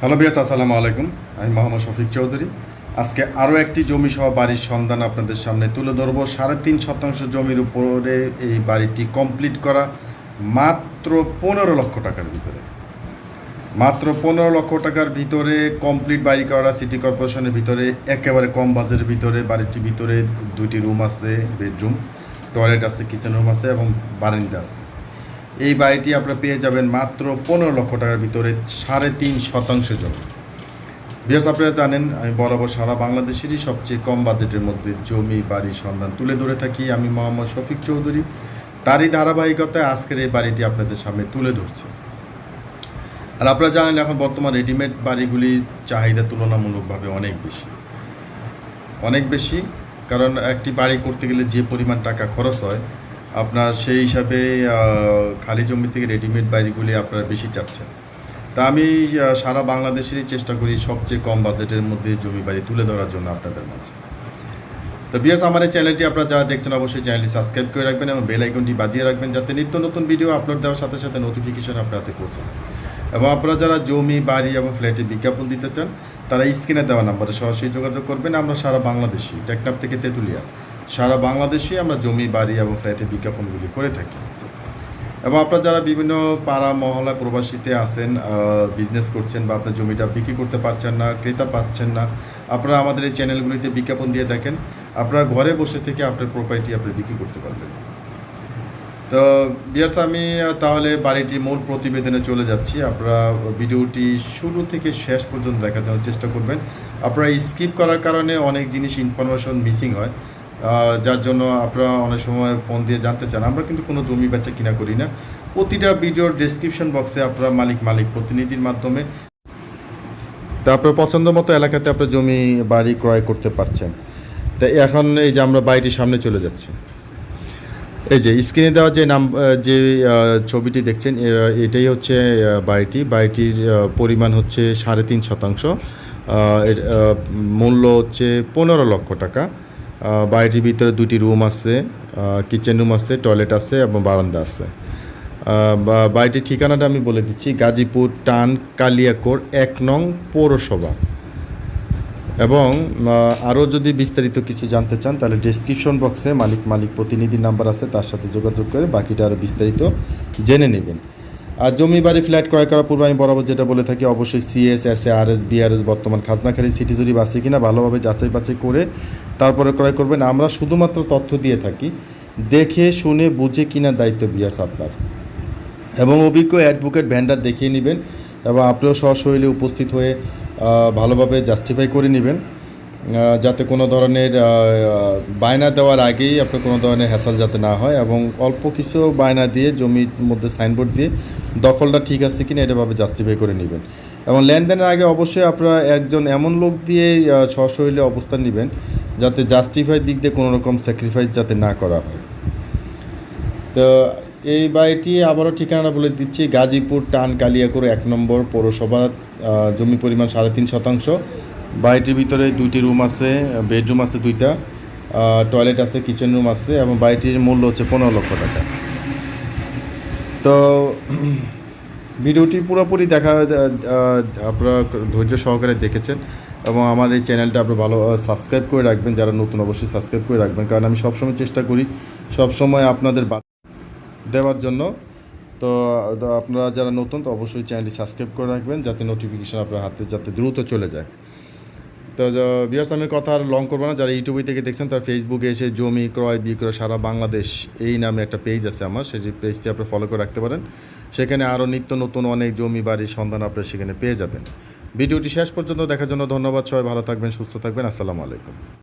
Hello বিয়াস আসসালামু আলাইকুম। আমি মোহাম্মদ শফিক চৌধুরী। আজকে আরও একটি জমি সহ বাড়ির সন্ধান আপনাদের সামনে তুলে ধরবো। সাড়ে তিন শতাংশ জমির উপরে এই বাড়িটি কমপ্লিট করা মাত্র পনেরো লক্ষ টাকার ভিতরে। মাত্র পনেরো লক্ষ টাকার ভিতরে কমপ্লিট বাড়ি করা, সিটি কর্পোরেশনের ভিতরে, একেবারে কম বাজেটের ভিতরে, বাড়িটির ভিতরে দুইটি রুম আছে, বেডরুম, টয়লেট আছে, কিচেন রুম আছে এবং বারান্দা আছে। এই বাড়িটি আপনারা পেয়ে যাবেন মাত্র পনেরো লক্ষ টাকার ভিতরে সাড়ে তিন শতাংশ জমি। বিয়াস আপনারা জানেন, আমি বরাবর সারা বাংলাদেশেরই সবচেয়ে কম বাজেটের মধ্যে জমি বাড়ির সন্ধান তুলে ধরে থাকি। আমি মোহাম্মদ শফিক চৌধুরী। তারই ধারাবাহিকতায় আজকের এই বাড়িটি আপনাদের সামনে তুলে ধরছে। আর আপনারা জানেন, এখন বর্তমান রেডিমেড বাড়িগুলির চাহিদা তুলনামূলকভাবে অনেক বেশি। অনেক বেশি, কারণ একটি বাড়ি করতে গেলে যে পরিমাণ টাকা খরচ হয় আপনার সেই হিসাবে খালি জমি থেকে রেডিমেড বাড়িগুলি আপনারা বেশি চাচ্ছেন। তা আমি সারা বাংলাদেশেরই চেষ্টা করি সবচেয়ে কম বাজেটের মধ্যে জমি বাড়ি তুলে ধরার জন্য আপনাদের মাঝে। তো বিয়াস আমার এই চ্যানেলটি আপনারা যারা দেখছেন, অবশ্যই চ্যানেলটি সাবস্ক্রাইব করে রাখবেন এবং বেল আইকনটি বাজিয়ে রাখবেন যাতে নিত্য নতুন ভিডিও আপলোড দেওয়ার সাথে সাথে নোটিফিকেশন আপনার হাতে পৌঁছায় এবং আপনারা যারা জমি, বাড়ি এবং ফ্ল্যাটে বিজ্ঞাপন দিতে চান, তারা স্ক্রিনে দেওয়া নাম্বারে সরাসরি যোগাযোগ করবেন। আমরা সারা বাংলাদেশি টেকনাপ থেকে তেঁতুলিয়া সারা বাংলাদেশে আমরা জমি, বাড়ি এবং ফ্ল্যাটে বিজ্ঞাপনগুলি করে থাকি। এবং আপনারা যারা বিভিন্ন পাড়া মহলা প্রবাসীতে আছেন বিজনেস করছেন বা আপনার জমিটা বিক্রি করতে পারছেন না, ক্রেতা পাচ্ছেন না, আপনারা আমাদের এই চ্যানেলগুলিতে বিজ্ঞাপন দিয়ে দেখেন, আপনারা ঘরে বসে থেকে আপনার প্রপার্টি আপনি বিক্রি করতে পারবেন। তো, বিয়ার্স, আমি তাহলে বাড়িটির মূল প্রতিবেদনে চলে যাচ্ছি। আপনারা ভিডিওটি শুরু থেকে শেষ পর্যন্ত দেখার জন্য চেষ্টা করবেন। আপনারা স্কিপ করার কারণে অনেক জিনিস ইনফরমেশন মিসিং হয়। যার জন্য আপনারা অনেক সময় ফোন দিয়ে জানতে চান। আমরা কিন্তু কোনো জমি বেচা কিনা করি না। প্রতিটা ভিডিওর ডেসক্রিপশন বক্সে আপনারা মালিক মালিক প্রতিনিধির মাধ্যমে তা আপনার পছন্দ মতো এলাকাতে আপনার জমি, বাড়ি ক্রয় করতে পারছেন। তা এখন এই যে আমরা বাড়িটির সামনে চলে যাচ্ছি। এই যে স্ক্রিনে দেওয়া যে নাম যে ছবিটি দেখছেন এটাই হচ্ছে বাড়িটি। বাড়িটির পরিমাণ হচ্ছে সাড়ে তিন শতাংশ। মূল্য হচ্ছে পনেরো লক্ষ টাকা। বাড়িটির ভিতরে দুটি রুম আছে কিচেন রুম আছে, টয়লেট আছে এবং বারান্দা আছে। বাড়িটির ঠিকানাটা আমি বলে দিচ্ছি, গাজীপুর টান কালিয়াকোর এক নং পৌরসভা। এবং আরও যদি বিস্তারিত কিছু জানতে চান, তাহলে ডেসক্রিপশন বক্সে মালিক মালিক প্রতিনিধির নাম্বার আছে, তার সাথে যোগাযোগ করে বাকিটা আরও বিস্তারিত জেনে নেবেন। আর জমি বাড়ি ফ্ল্যাট ক্রয় করার পূর্বে আমি বরাবর যেটা বলে থাকি, অবশ্যই CS S A R S BRS বর্তমান খাজনাখালী সিটি জরিপ আছে কিনা, ভালোভাবে যাচাই বাছাই করে তারপরে ক্রয় করবেন। আমরা শুধুমাত্র তথ্য দিয়ে থাকি, দেখে, শুনে, বুঝে কিনা দায়িত্ব বিয়ার্স আপনার। এবং অভিজ্ঞ অ্যাডভোকেট ভ্যান্ডার দেখিয়ে নেবেন এবং আপনিও সশরীরে উপস্থিত হয়ে ভালোভাবে জাস্টিফাই করে নেবেন। যাতে কোনো ধরনের বায়না দেওয়ার আগেই আপনার কোনো ধরনের হ্যাসাল যাতে না হয় এবং অল্প কিছু বায়না দিয়ে জমির মধ্যে সাইনবোর্ড দিয়ে দখলটা ঠিক আছে কিনা এটাভাবে জাস্টিফাই করে নেবেন। এবং লেনদেনের আগে অবশ্যই আপনারা একজন এমন লোক দিয়ে সশরীরে অবস্থান নেবেন যাতে জাস্টিফাই দিক দিয়ে কোনো রকম স্যাক্রিফাইস যাতে না করা হয়। তো এই বাড়িটি আবারও ঠিকানা বলে দিচ্ছি, গাজীপুর টান কালিয়াকুর এক নম্বর পৌরসভা জমি পরিমাণ সাড়ে তিন শতাংশ। বাড়িটির ভিতরে দুইটি রুম আছে, বেডরুম আছে দুইটা টয়লেট আছে, কিচেন রুম আছে, এবং বাড়িটির মূল্য হচ্ছে পনেরো লক্ষ টাকা। তো, ভিডিওটি পুরোপুরি দেখা আপনারা ধৈর্য সহকারে দেখেছেন, এবং আমার এই চ্যানেলটা আপনি ভালো সাবস্ক্রাইব করে রাখবেন, যারা নতুন অবশ্যই সাবস্ক্রাইব করে রাখবেন, কারণ আমি সবসময় চেষ্টা করি, সবসময় আপনাদের দেওয়ার জন্য। তো আপনারা যারা নতুন, তো অবশ্যই চ্যানেলটি সাবস্ক্রাইব করে রাখবেন, যাতে নোটিফিকেশান আপনার হাতে, যাতে দ্রুত চলে যায়। তো বিয়ার্স আমি কথা আর লং করব না। যারা ইউটিউবে থেকে দেখছেন, তার ফেসবুকে এসে জমি ক্রয়, বিক্রয়, সারা বাংলাদেশ এই নামে একটা পেজ আছে আমার। সেই পেজটি আপনি ফলো করে রাখতে পারেন। সেখানে আরও নিত্য নতুন অনেক জমি বাড়ির সন্ধান আপনি সেখানে পেয়ে যাবেন। ভিডিওটি শেষ পর্যন্ত দেখার জন্য ধন্যবাদ সবাই। ভালো থাকবেন, সুস্থ থাকবেন। আসসালামু আলাইকুম।